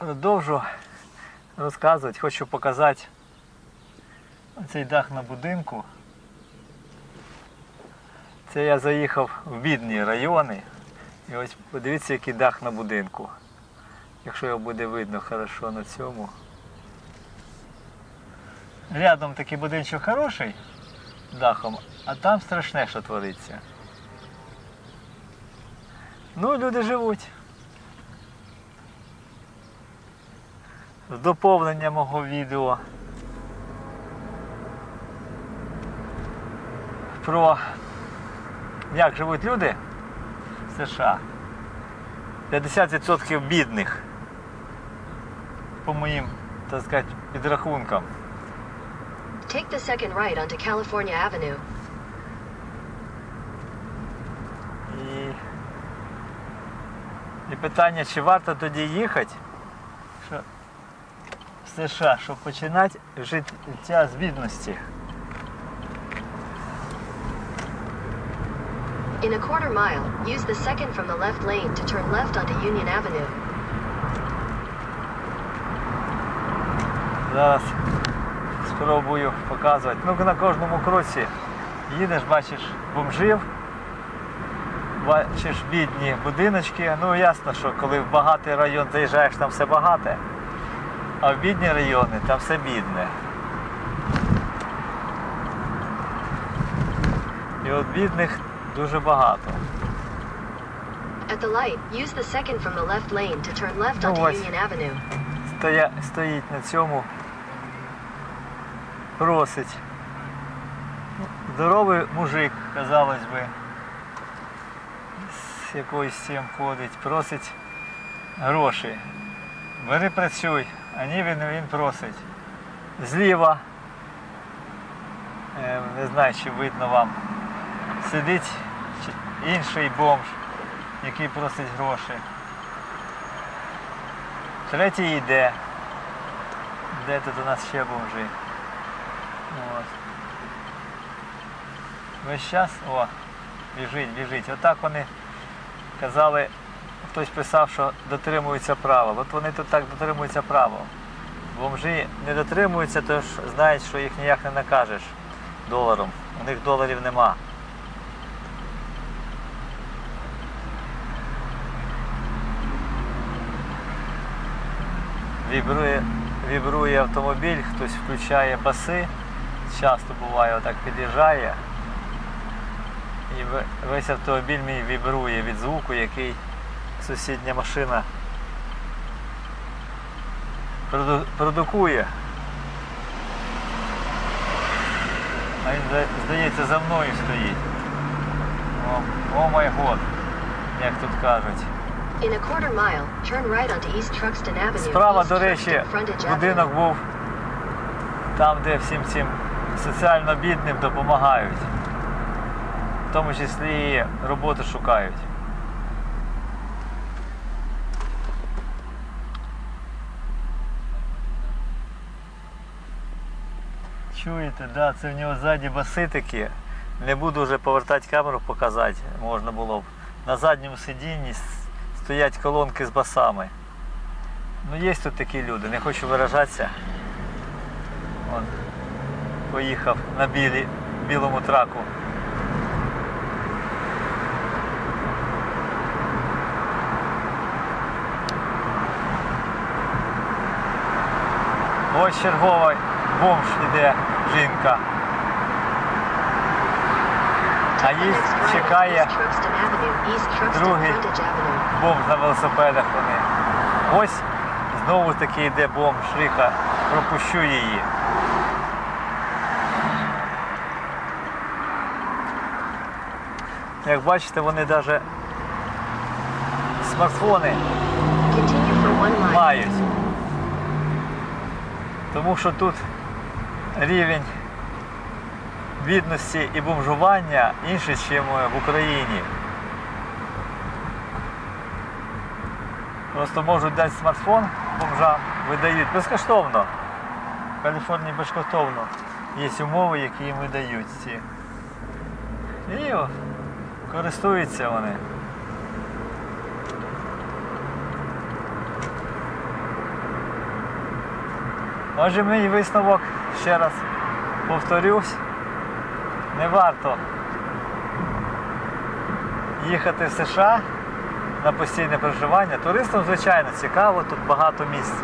Продовжу розказувати, хочу показати цей дах на будинку. Це я заїхав в бідні райони. І ось подивіться, який дах на будинку. Якщо його буде видно хорошо на цьому. Рядом такий будинчик хороший дахом, а там страшне, що твориться. Ну, люди живуть. З доповнення мого відео про як живуть люди в США. 50% бідних, по моїм, так сказати, підрахункам. Take the second right onto California Avenue. І, і питання, чи варто тоді їхати що, в США, щоб починати життя з бідності. In a quarter mile, use the second from the left lane to turn left onto Union Avenue. Зараз спробую показувати. Ну, на кожному кроці їдеш, бачиш бомжів, бачиш бідні будиночки. Ну ясно, що коли в багатий район заїжджаєш, там все багате, а в бідні райони там все бідне. І от бідних дуже багато. At the light, use the second from the left lane to turn left Ну, onto. Union Avenue. Стоя, стоїть на цьому, просить. Здоровий мужик, казалось би, з якоюсь сім ходить, просить гроші. Бери працюй, а ні він, він просить. Зліва, е, не знаю, чи видно вам, сидить інший бомж, який просить гроші. Третій йде. Де тут у нас ще бомжи? От. Весь час, о, біжить, біжить. Отак вони казали, хтось писав, що дотримуються правил. От вони тут так дотримуються правил. Бомжі не дотримуються, тож знають, що їх ніяк не накажеш доларом. У них доларів нема. Вібрує, вібрує автомобіль, хтось включає баси. Часто буває, отак під'їжджає. І весь автомобіль мій вібрує від звуку, який сусідня машина проду- продукує. А він, здається, за мною стоїть. О, о май год, як тут кажуть. Справа, до речі, будинок був там, де всім цим соціально бідним допомагають. В тому числі і роботу шукають. Чуєте, да, це в нього ззаді баси такі. Не буду вже повертати камеру, показати. Можна було б. На задньому сидінні стоять колонки з басами. Ну є тут такі люди, не хочу виражатися. Вон, поїхав на білі, білому траку. Ось черговий бомж іде жінка. А їх чекає другий бомж на велосипедах вони. Ось знову таки йде бомж, Ріка, пропущу її. Як бачите, вони навіть смартфони мають. Тому що тут рівень бідності і бомжування інший, ніж в Україні. Просто можуть дати смартфон бомжам, видають безкоштовно. В Каліфорнії безкоштовно. Є умови, які їм видають ці. І користуються вони. Отже, мій висновок, ще раз повторюсь, не варто їхати в США на постійне проживання. Туристам, звичайно, цікаво, тут багато місць.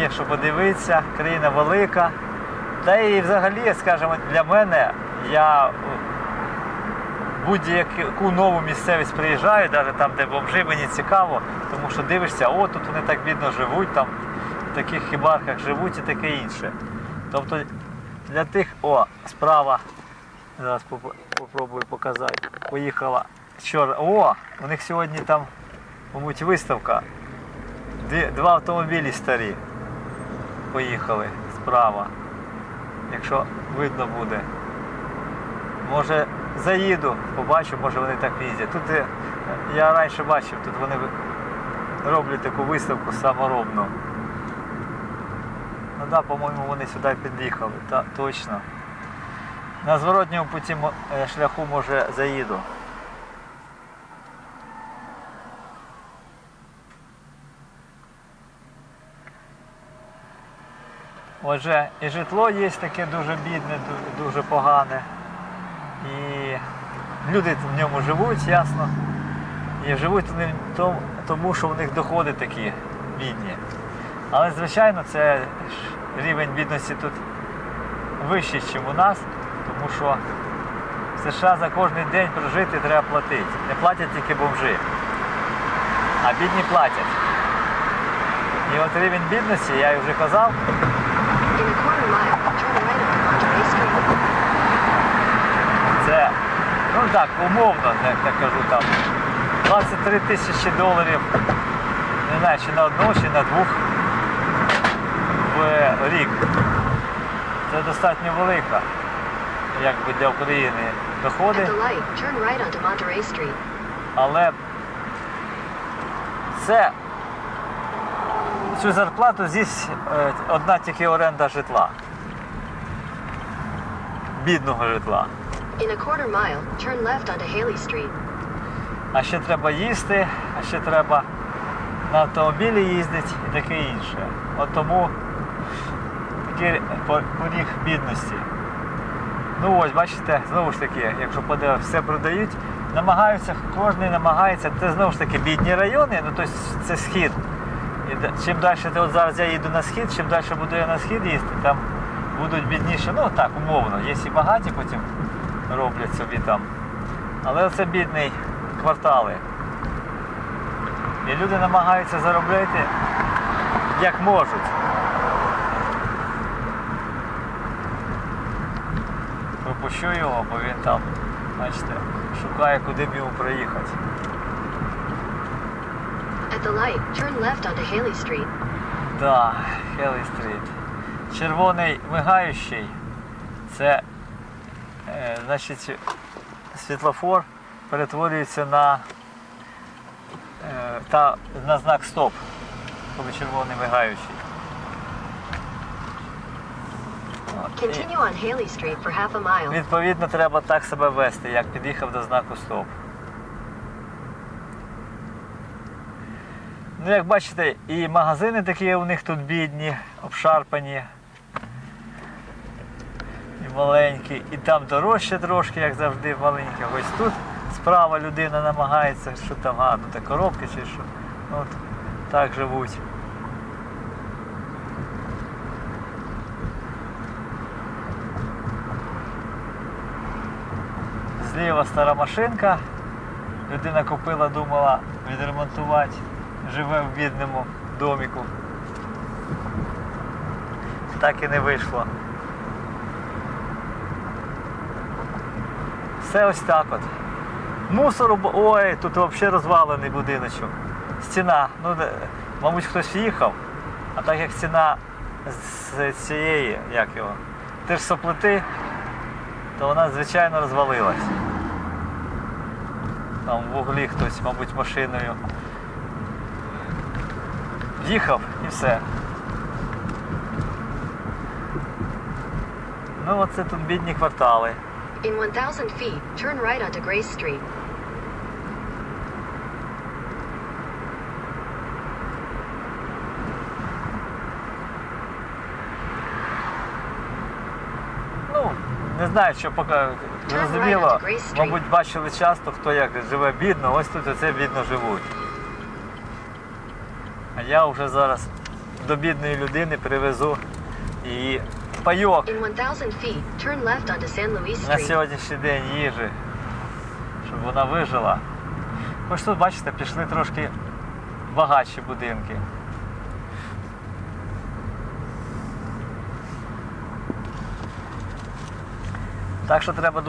Є що подивитися, країна велика. Та і взагалі, скажімо, для мене я будь-яку нову місцевість приїжджаю, навіть там, де бомжи, мені цікаво, тому що дивишся, о, тут вони так бідно живуть, там таких хібарках живуть і таке інше. Тобто для тих, о, справа, зараз поп- попробую показати. Поїхала вчора. О, у них сьогодні там, мабуть, виставка. Дві, два автомобілі старі поїхали справа. Якщо видно буде. Може заїду, побачу, може вони так їздять. Тут е, я раніше бачив, тут вони роблять таку виставку саморобну. Ну да, по-моєму, вони сюди під'їхали, та, точно. На зворотньому путі е, шляху може заїду. Отже, і житло є таке дуже бідне, дуже погане. І люди в ньому живуть, ясно. І живуть вони тому, що в них доходи такі бідні. Але, звичайно, це рівень бідності тут вищий, ніж у нас, тому що в США за кожен день прожити треба платити. Не платять тільки бомжи, а бідні платять. І от рівень бідності, я вже казав. Це, ну так, умовно, як так кажу, там 23 тисячі доларів, не знаю, чи на одного, чи на двох в рік. Це достатньо велика, якби для України доходи, але це цю зарплату з'їсть е, одна тільки оренда житла. Бідного житла. In a quarter mile, turn left onto Haley Street. А ще треба їсти, а ще треба на автомобілі їздити і таке інше. От тому поріг бідності. Ну ось, бачите, знову ж таки, якщо подивитися, все продають, намагаються, кожен намагається, це знову ж таки бідні райони, ну тобто це схід. І чим далі от зараз я їду на схід, чим далі буду я на схід їсти, там будуть бідніші, ну так, умовно, є і багаті потім роблять собі там. Але це бідний квартали. І люди намагаються заробляти як можуть. Пропущу його, бо він там, бачите, шукає, куди б йому проїхати. At the light, turn left onto Haley Street. Да, Хеллі Стріт. Червоний мигаючий. Це е, значить світлофор перетворюється на, е, та, на знак стоп, коли червоний мигаючий. От. І, Відповідно, треба так себе вести, як під'їхав до знаку стоп. Ну, як бачите, і магазини такі у них тут бідні, обшарпані. І маленькі. І там дорожче трошки, як завжди, в маленьких. Ось тут справа людина намагається, що там, а, ну коробки чи що. Ну, От так живуть. Зліва стара машинка. Людина купила, думала відремонтувати. Живе в бідному доміку. Так і не вийшло. Все ось так от. Мусору, бо- ой, тут взагалі розвалений будиночок. Стіна. Ну, мабуть, хтось їхав, а так як стіна з цієї, як його, терсоплити, то вона, звичайно, розвалилась. Там в углі хтось, мабуть, машиною їхав і все. Ну, оце тут бідні квартали. In 1,000 feet, turn right onto Grace Street. Не знаю, що поки зрозуміло. Мабуть, бачили часто, хто як живе бідно, ось тут оце бідно живуть. А я вже зараз до бідної людини привезу і пайок In 1,000 feet, turn left onto San Luis на сьогоднішній день їжі, щоб вона вижила. Ось тут, бачите, пішли трошки багатші будинки. Так що треба